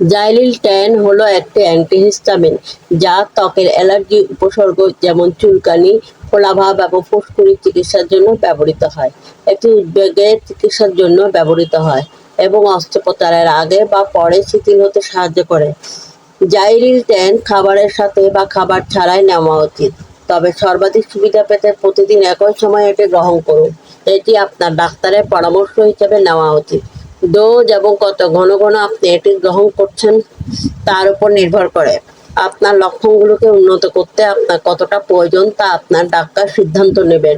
জাইলিল tan হলো একটি antihistamine, যা ত্বকের অ্যালার্জি, উপসর্গ যেমন চুলকানি, ফোলাভাব এবং ফুসকুড়ি চিকিৎসার জন্য ব্যবহৃত হয়। এটি উদ্বেগের চিকিৎসার জন্য ব্যবহৃত হয় এবং অস্ত্রোপচারের আগে বা পরে শিথিল হতে সাহায্য করে। জাইলিল ট্যান খাবারের সাথে বা খাবার ছাড়াই নেওয়া উচিত, তবে সর্বাধিক সুবিধা পেতে প্রতিদিন একই সময় এটি গ্রহণ করুন। এটি আপনার ডাক্তারের পরামর্শ হিসেবে নেওয়া উচিত। ডোজ এবং কত ঘন ঘন আপনি এটি গ্রহণ করছেন, তার উপর নির্ভর করে। আপনার লক্ষণগুলোকে উন্নত করতে আপনার কতটা প্রয়োজন তা আপনার ডাক্তার সিদ্ধান্ত নেবেন।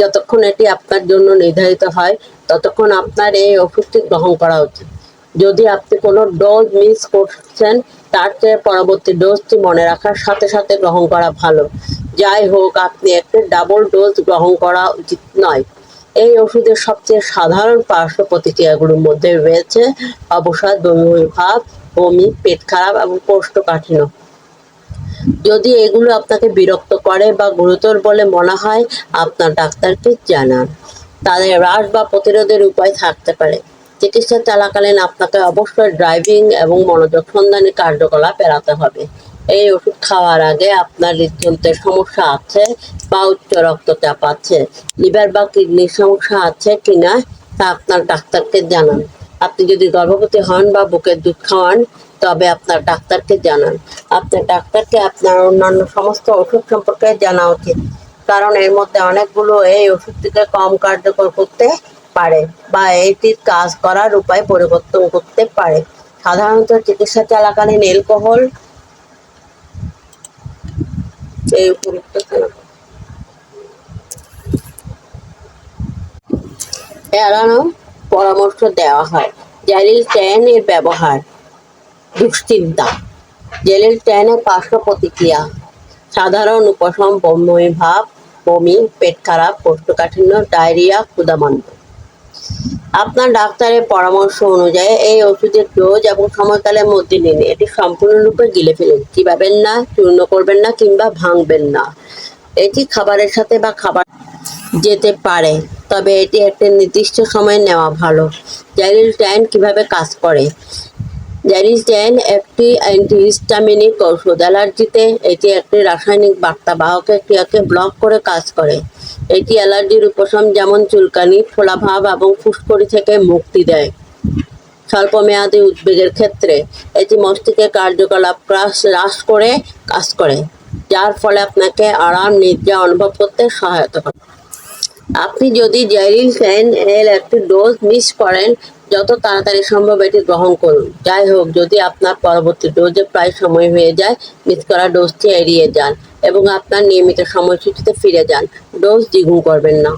যতক্ষণ এটি আপনার জন্য নির্ধারিত হয়, ততক্ষণ আপনার এই ওষুধটি গ্রহণ করা উচিত। যদি আপনি কোনো ডোজ মিস করছেন, তার চেয়ে পরবর্তী ডোজটি মনে রাখার সাথে সাথে গ্রহণ করা ভালো। যাই হোক, আপনি একটি ডাবল ডোজ গ্রহণ করা উচিত নয়। এই ওষুধের সবচেয়ে সাধারণ পার্শ্ব প্রতিক্রিয়াগুলোর মধ্যে রয়েছে অবসাদ, বমি ভাব বমি, পেট খারাপ এবং কোষ্ঠকাঠিন্য। যদি এগুলো আপনাকে বিরক্ত করে বা গুরুতর বলে মনে হয়, আপনার ডাক্তারকে জানান। তাদের হ্রাস বা প্রতিরোধের উপায় থাকতে পারে। চিকিৎসা চলাকালীন আপনাকে অবশ্যই ড্রাইভিং এবং মনোযোগ সন্ধানের কার্যকলাপ এড়াতে হবে। এই ওষুধ খাওয়ার আগে আপনার হৃদযন্ত্রের সমস্যা আছে বা উচ্চ রক্তচাপ আছে লিভার বা কিডনির সমস্যা আছে কিনা তা আপনার ডাক্তারকে জানান। আপনি যদি গর্ভবতী হন বা বুকের দুধ খাওয়ান, তবে আপনার ডাক্তারকে জানান। আপনার ডাক্তারকে আপনার অন্যান্য সমস্ত ওষুধ সম্পর্কে জানা উচিত, কারণ এর মধ্যে অনেকগুলো এই ওষুধটিকে কম কার্যকর করতে পারে বা এটির কাজ করার উপায় পরিবর্তন করতে পারে। সাধারণত চিকিৎসা চলাকালীন অ্যালকোহল এই এড়ানো পরামর্শ দেওয়া হয়। জালিল ট্যান এর ব্যবহার দুশ্চিন্তা। জেলের ট্যানের পার্শ্ব প্রতিক্রিয়া। সাধারণ উপশম বমি ভাব, বমি, পেট খারাপ, কোষ্ঠকাঠিন্য, ডায়রিয়া ক্ষুদামন্ত আপনার ডাক্তারের পরামর্শ অনুযায়ী এই ওষুধের ডোজ এবং সময়কালের মধ্যে নিন। এটি সম্পূর্ণরূপে গিলে ফেলুন। চিবাবেন না, চূর্ণ করবেন না কিংবা ভাঙবেন না। এটি খাবারের সাথে বা খাবার যেতে পারে, তবে এটি একটি নির্দিষ্ট সময়ে নেওয়া ভালো। জাইলিল ট্যান কীভাবে কাজ করে? জ্যারিসড্যান একটি অ্যান্টিহিস্টামিনিক ঔষধ, অ্যালার্জিতে এটি একটি রাসায়নিক বার্তাবাহকের ক্রিয়াকে ব্লক করে কাজ করে। এটি অ্যালার্জির উপশম যেমন চুলকানি, ফোলাভাব এবং ফুসকুড়ি থেকে মুক্তি দেয়। স্বল্পমেয়াদী উদ্বেগের ক্ষেত্রে এটি মস্তিষ্কের কার্যকলাপ হ্রাস হ্রাস করে, কাজ করে, যার ফলে আপনাকে আরাম, নিদ্রা অনুভব করতে সহায়তা করে। আপনি যদি জেরিল ফ্যান এর একটি ডোজ মিস করেন যত তাড়াতাড়ি সম্ভব এটি গ্রহণ করুন। যাই হোক, যদি আপনার পরবর্তী ডোজে প্রায় সময় হয়ে যায়, মিস করা ডোজটি এড়িয়ে যান এবং আপনার নিয়মিত সময়সূচিতে ফিরে যান। ডোজ দ্বিগুণ করবেন না।